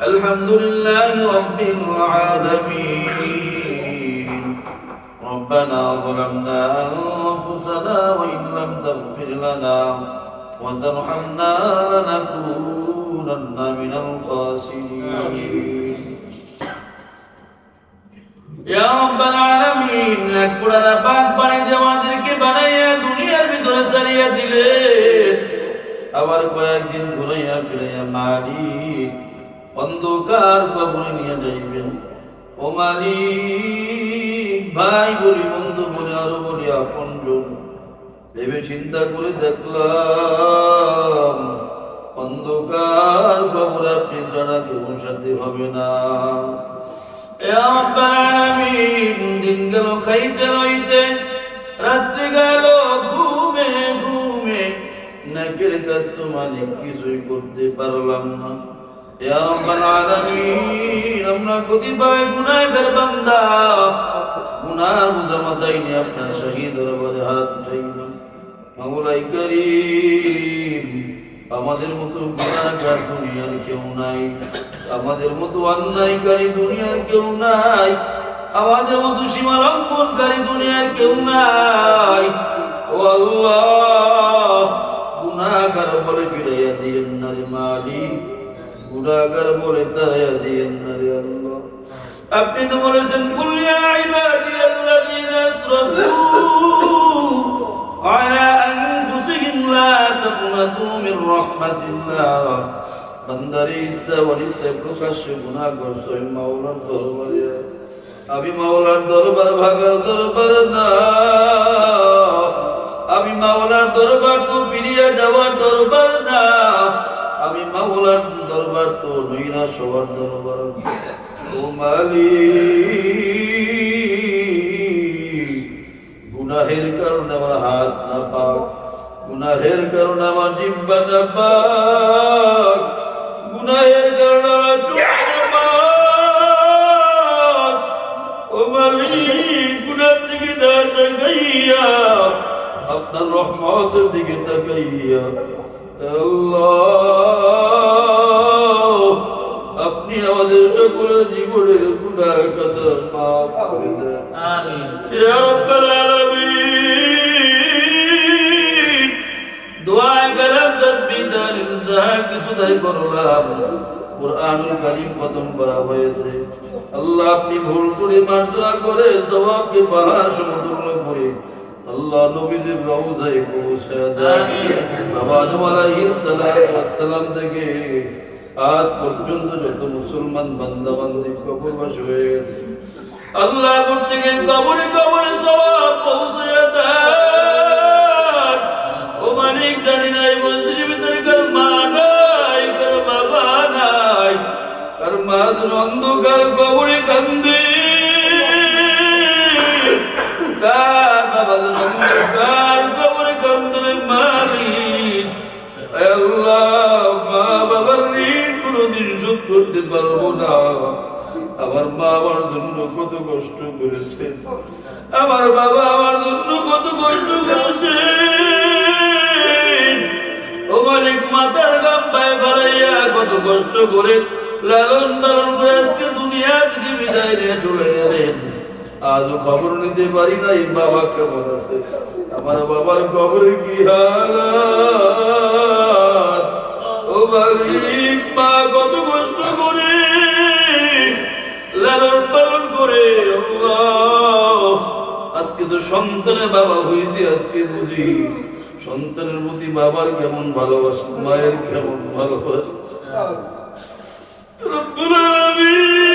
الحمد لله رب العالمين ربنا ظلمنا أنفسنا وإن لم تغفر لنا وترحمنا لنكونن من الخاسرين ইয়া রাব্বাল আলামিন এক ফুলারা পাক বানাইতে আমাদেরকে বানাইয়া দুনিয়ার ভিতরে সারিয়া দিলে আবার কয়েকদিন ঘুরাইয়া ফিরাইয়া মালিক অন্ধকার কবরে নিয়ে যাইবেন। ও মালিক, ভাই, বলি, বন্ধু বলে, আরও বলি, আপন জন। ভেবে চিন্তা করে দেখলাম, অন্ধকার কবর আপনি ছাড়া কেউ সাথে হবে না। দিন গেল খাইতে লইতে, রাত্রি গেল ঘুমে ঘুমে। নাকের কাজ তো মালিক, কিছুই করতে পারলাম না। আমাদের মতো দুনিয়ার কেউ নাই। আমাদের মতো অন্যায়কারী দুনিয়ার কেউ নাই। আমাদের মতো সীমা লঙ্ঘনকারী দুনিয়ার কেউ নাই। ও আল্লাহ গুণাগার বলে ফিরাইয়া দিয়েন না রে মালিক। গুণাগার মনে তারা দিয়েন না রে আল্লাহ। আপনি তো বলেছেন কুলিয়া ইবাদি আল্লাযীনা আসরাফু আলা আনফুসিহিম লা তাকনাতু মিন রাহমাতিল্লাহ। বান্দারে ইচ্ছা অনিচ্ছা প্রকাশ্যে গুণা করছ মাওলার দরবারে। আমি মাওলার দরবার, ভাগার দরবার না। আমি মাওলার দরবার তো ফিরিয়া যাওয়ার দরবার না। মাওলার দরবার তো নইরা সবার দরবার। ও মালিক, গুনাহের কারণে আমার হাত না পাক গুনাহের কারণে আমার জিব্বা না পাক, গুনাহের কারণে আমার চোখ না পাক। ও মালিক গুনার দিকে না তাকাইয়া আপনার রহমতের দিকে তাকাইয়া আল্লাহ আপনি আমাদের সকলের জীবনের গুনাহ কথা মাফ করে দেন। ইয়া রাব্বাল আলামিন দোয়া গেলাম তাসবিহ দালিল যাহা কিছু দাই করলাম। কুরআনুল কারীম খতম করা হয়েছে। আল্লাহ আপনি ভুল করে মার্জনা করে সওয়াবকে পাহাড় সমতুল্য করে আল্লাহ নবীজির রওজায় পৌঁছে দেন। আবাদ সালাম থেকে আজ পর্যন্ত যত মুসলমান বান্দা বান্দি কবরবাস হয়ে গেছে, আল্লাহ কর্তৃক কবরে কবরে সবাব পৌঁছে দেন। করতে পারব না। আমার মা আমার জন্য কত কষ্ট করেছে। আমার বাবা আমার জন্য কত কষ্ট করেছে। ও মালিক গাম পায়ে ফেলাইয়া কত কষ্ট করে লালন পালন করে আজকে দুনিয়া থেকে বিদায় নিয়ে চলে গেলেন আজও খবর নিতে পারি নাই, বাবা কেমন আছে? আমার বাবার খবর কি হালাত ও মালিক মা কত কষ্ট করে লালন পালন করে আজকে তো সন্তানের বাবা হয়েছে আজকে বুঝি সন্তানের প্রতি বাবার কেমন ভালোবাসা মায়ের কেমন ভালোবাসা? রব্বুল আলামিন।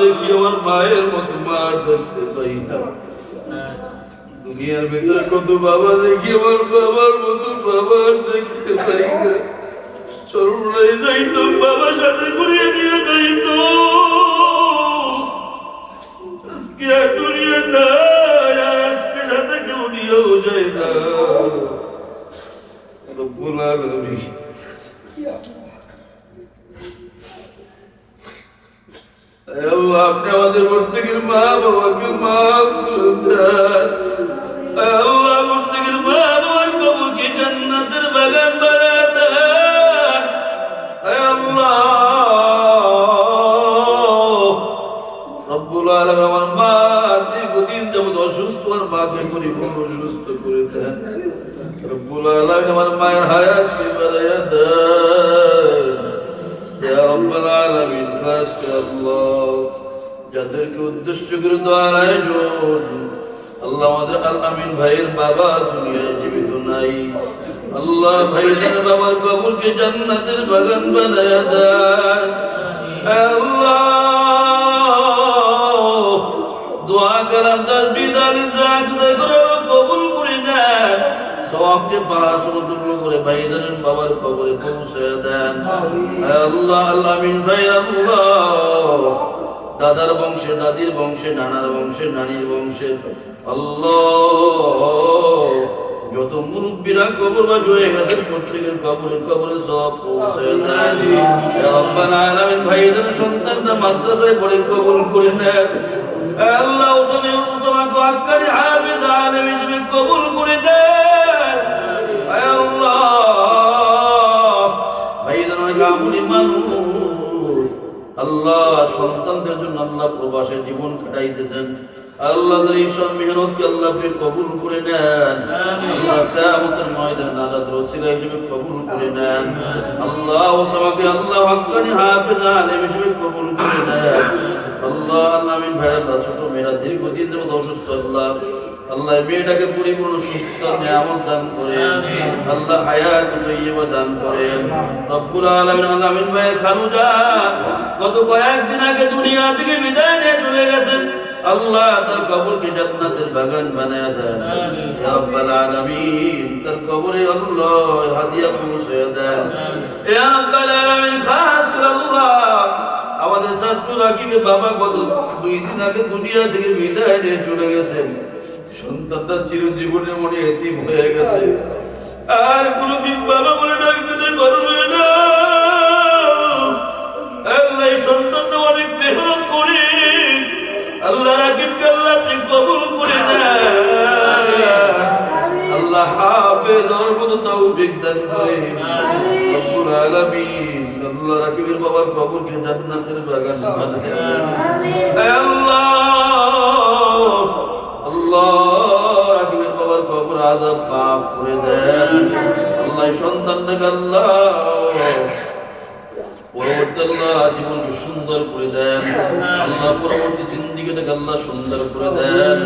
দেখি আমার মায়ের মতো মা দেখতে পাই না। দুনিয়ার ভিতরে কত বাবা দেখি, আমার বাবার মতো দেখতে পাই না। বাবার সাথে কেউ নিয়েও হে আল্লাহ আপনি আমাদের প্রত্যেকের মা, বাবাকে মাফ করে দেন। আল্লাহ, প্রত্যেকের মা, বাবার কবরকে জান্নাতের বাগান বানায় দেন। আল্লাহ। রব্বুল আমার মা দীর্ঘদিন যাবত অসুস্থ আমার মাকে পরিপূর্ণ সুস্থ করে দেন। রব্বুল আলামিন আমার মায়ের হায়াত করে দোয়ার আয়োজন আল্লাহ আমাদের আল আমিন ভাইয়ের বাবা দুনিয়ায় জীবিত নাই। আল্লাহ ভাইদের বাবার কবরকে জান্নাতের বাগান বানায়া দেন। আল্লাহ, দোয়া কালাম তালিম জাকির কবুল করে নেন। সবকে পাহাড় সমতুল্য করে ভাইজানের বাবার কবরে পৌঁছে দেন। আল্লাহ আল্লাহ আমিন ভাই, আল্লাহ। দাদার বংশে দাদির বংশে নানার বংশে নানির বংশে। আল্লাহ! যত মুরব্বীরা কবরবাস হয়ে গেছে প্রত্যেকের কবরে কবরে সব পৌঁছে আলামিন ভাইদের সন্তানরা মাদ্রাসায় পড়ে কবুল করে নেন আল্লাহ ওসমে আক্কারি হাফিজ কবুল করে দেন আল্লাহ! ভাইদের অনেক আমলি মানুষ। আল্লাহ সন্তানদের জন্য আল্লাহ প্রবাসে জীবন কাটাইতেছেন। আল্লাহ এই সব মেহনতকে আল্লাহ আপনি কবুল করে নেন। আল্লাহ ময়দানে রসিলা হিসেবে কবুল করে নেন। আল্লাহ ওসামাকে আল্লাহ হাক্কানি হাফেজ আলেম হিসেবে কবুল করে নেন। আল্লাহ আল্লাহ আমিন ভাই আল্লাহ ছোট মেয়েরা দীর্ঘদিন যাবত অসুস্থ আল্লাহ। আল্লাহ মেয়েটাকে পরিপূর্ণ সুস্থ নিয়ামত দান করেন। আল্লাহ হায়াত তৈয়বা দান করেন। রব্বুল আলামিন আল্লাহ আমিন ভাইয়ের খালুজা গত কয়েকদিন আগে দুনিয়া থেকে বিদায় নিয়ে চলে গেছেন। আল্লাহ তার কবরকে জান্নাতের বাগান বানায় দেন। ইয়া রাব্বাল আলামিন তার কবরে আল্লাহ হাদিয়া পৌঁছে দেন। ইয়া রাব্বাল আলামিন খাস করে আল্লাহ আমাদের ছাত্র রাকিবে বাবা গত দুই দিন আগে দুনিয়া থেকে বিদায় নিয়ে চলে গেছেন। সন্তানটা চিরজীবনের মনে এতিম হয়ে গেছে। আর কোনদিন বাবা বলে ডাকতে পারবে না। আল্লাহ সন্তানটা অনেক মেহনত করে আল্লাহ রাকিবকে আল্লাহ কবুল করে আল্লাহ হাফেজ মতো তৌফিক দান করে। রব্বুল আলামিন আল্লাহ রাকিবের বাবার কবরকে জান্নাতের বাগান বানায় আল্লাহ আল্লাহ করে দেন।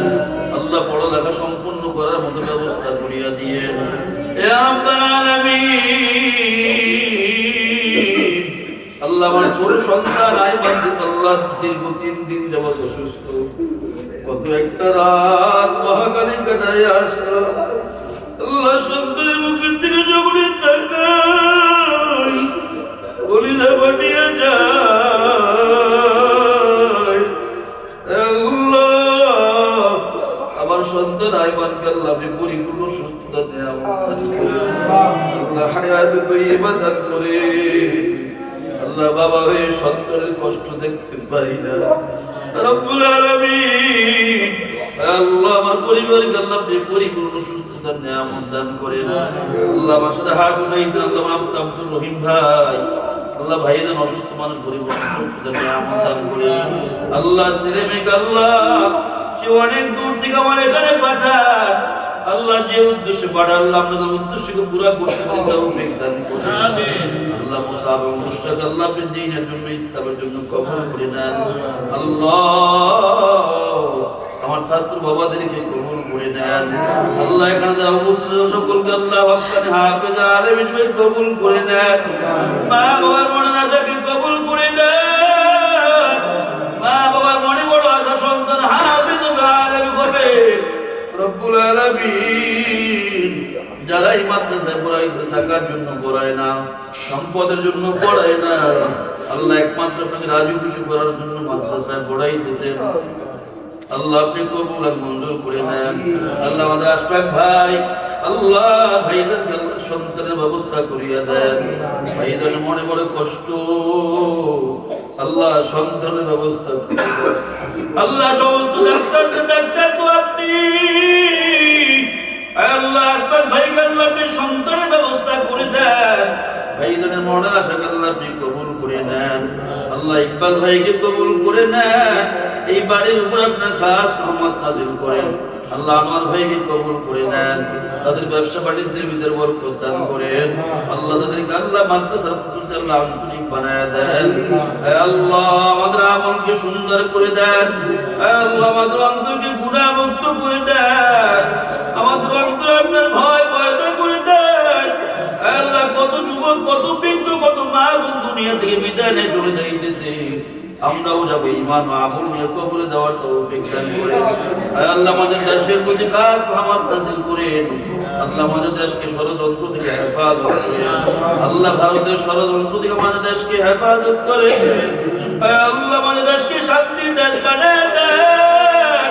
আল্লাহ পড়ালেখা সম্পূর্ণ করার মতো ব্যবস্থা করিয়া দিয়ে আল্লাহ আমার ছোট সন্তান আই বান্ধব আল্লাহ, দীর্ঘ তিন দিন যাবত অসুস্থ। কত একটা রাত মহাকালী কাটায় আসা আল্লাহ সন্তানের মুখের দিকে যখন তাকাই কলিজা ফাটিয়ে যায় আমার সন্তান আইমানকে আল্লাহ আপনি পরিপূর্ণ সুস্থতা দেয় আল্লাহ হায়াত তৈবা দান করে। আল্লাহ বাবা হয়ে সন্তানের কষ্ট দেখতে পারি না। রব্বুল পরিবারকে আল্লাহ পরিপূর্ণ সুস্থতার নিয়ামত দান করেন। আল্লাহ আমার সাথে হাত উঠাইছেন আব্দুল রহিম ভাই। আল্লাহ ভাই যেন অসুস্থ মানুষ পরিপূর্ণ সুস্থতার নিয়ামত দান করেন। আল্লাহ ছেলে মেয়েকে আল্লাহ সে অনেক দূর থেকে আমার এখানে পাঠান। আল্লাহ যে উদ্দেশ্যে পাঠান, আল্লাহ আপনাদের উদ্দেশ্যকে পুরা করতে পারি তৌফিক দান করুন। আল্লাহ মুসাব এবং মুশতাক আল্লাহ আপনি জন্য ইসলামের জন্য কবুল করে নেন। আল্লাহ ছাত্র বাবাদেরকে কবুল করে নেন আল্লাহ এখানে যারা উপস্থিত সকলকে আল্লাহ হকানি হাফেজ আলেম হিসেবে কবুল করে নেন মা বাবার মনের আশাকে কবুল করে নেন মা বাবার মনে বড় আশা সন্তান হাফেজ আলেম হবে। রব্বুল আলামিন। যারা এই মাদ্রাসায় পড়াইতে থাকার জন্য পড়ায় না সম্পদের জন্য পড়ায় না। আল্লাহ একমাত্র আপনাকে রাজি খুশি করার জন্য মাদ্রাসায় পড়াইতেছেন। আল্লাহ, আপনি কবুল আর মঞ্জুর করে নেন। আল্লাহ আমাদের আশফাক ভাই, আল্লাহ আল্লাহ সন্তানের ব্যবস্থা করিয়া দেন। ভাইদের মনে বড় কষ্ট। আল্লাহ সন্তানের ব্যবস্থা আল্লাহ সমস্ত ডাক্তার ডাক্তার তো আপনি। আল্লাহ আসবাব ভাইকে আল্লাহ আপনি সন্তানের ব্যবস্থা করে দেন। ভাইজনের মনের আশাকে আল্লাহ আপনি কবুল করে নেন। আল্লাহ ইকবাল ভাইকে কবুল করে নেন। এই বাড়ির উপর আপনার খাস রহমত নাজিল করেন। আল্লাহ আমার ভাইকে কবুল করে নেন, তাদের ব্যবসা বাণিজ্যের ভিতরে করেন। আল্লাহ তাদেরকে আল্লাহ মাদ্রাসার আন্তরিক বানায় দেন। আল্লাহ, আমাদের সুন্দর করে দেন। আল্লাহ, আমাদের অন্তরকে গুণামুক্ত করে দেন। আমাদের অন্তর আপনার ভয় ভয়টা করে দেন। আল্লাহ, কত যুবক, কত বৃদ্ধ, কত মা বোন দুনিয়া থেকে বিদায় নিয়ে চলে যাইতেছে। আমরাও যাব ইমান মাহবুল নিয়ে কবরে দেওয়ার তৌফিক দান আয় আল্লাহ আমাদের দেশের প্রতি খাস রহমত নাযিল করেন। আল্লাহ আমাদের দেশকে ষড়যন্ত্র থেকে হেফাজত করেন। আল্লাহ ভারতের ষড়যন্ত্র থেকে আমাদের দেশকে হেফাজত করে আল্লাহ আমাদের দেশকে শান্তির দেশ বানায় দেন।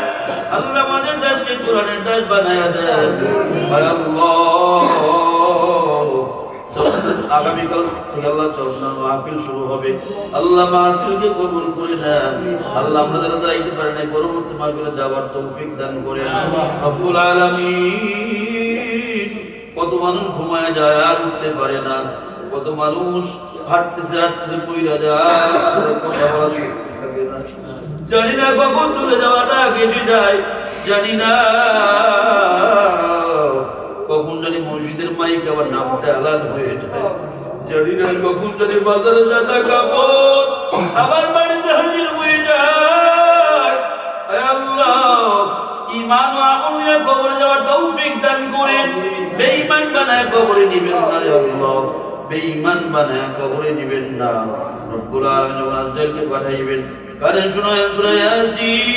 আল্লাহ আমাদের দেশকে কোরআনের দেশ বানায় দেন। আয় আল্লাহ। আগামীকাল থেকে আল্লাহ চরনা মাহফিল শুরু হবে। আল্লাহ মাহফিলকে কবুল করে দেন আল্লাহ আমরা যারা যাইতে পারি নাই, পরবর্তী মাহফিলে যাওয়ার তৌফিক দান করেন রব্বুল আলামিন। কত মানুষ ঘুমায় যায় আর উঠতে পারে না। কত মানুষ হাঁটতেছে হাঁটতেছে কইরা যায়। কথা বলা থাকে না জানি না কখন চলে যাওয়াটা কেসে যায় জানি না কখন জানি মসজিদের মাইক আবার নামটা আলাদা হয়ে যায়। জানি না কখন জানি বাজারে সাদা কাপড় আবার বাড়িতে হাজির হয়ে যায়। আল্লাহ ইমান ও আমল কবরে যাওয়ার তৌফিক দান করেন। বেঈমান বানায় কবরে নিবেন না আল্লাহ। বেঈমান বানায় কবরে নিবেন না। রব্বুল আলামিন আজরাইলকে পাঠাইবেন। কানে শোনায় শোনায় আসিন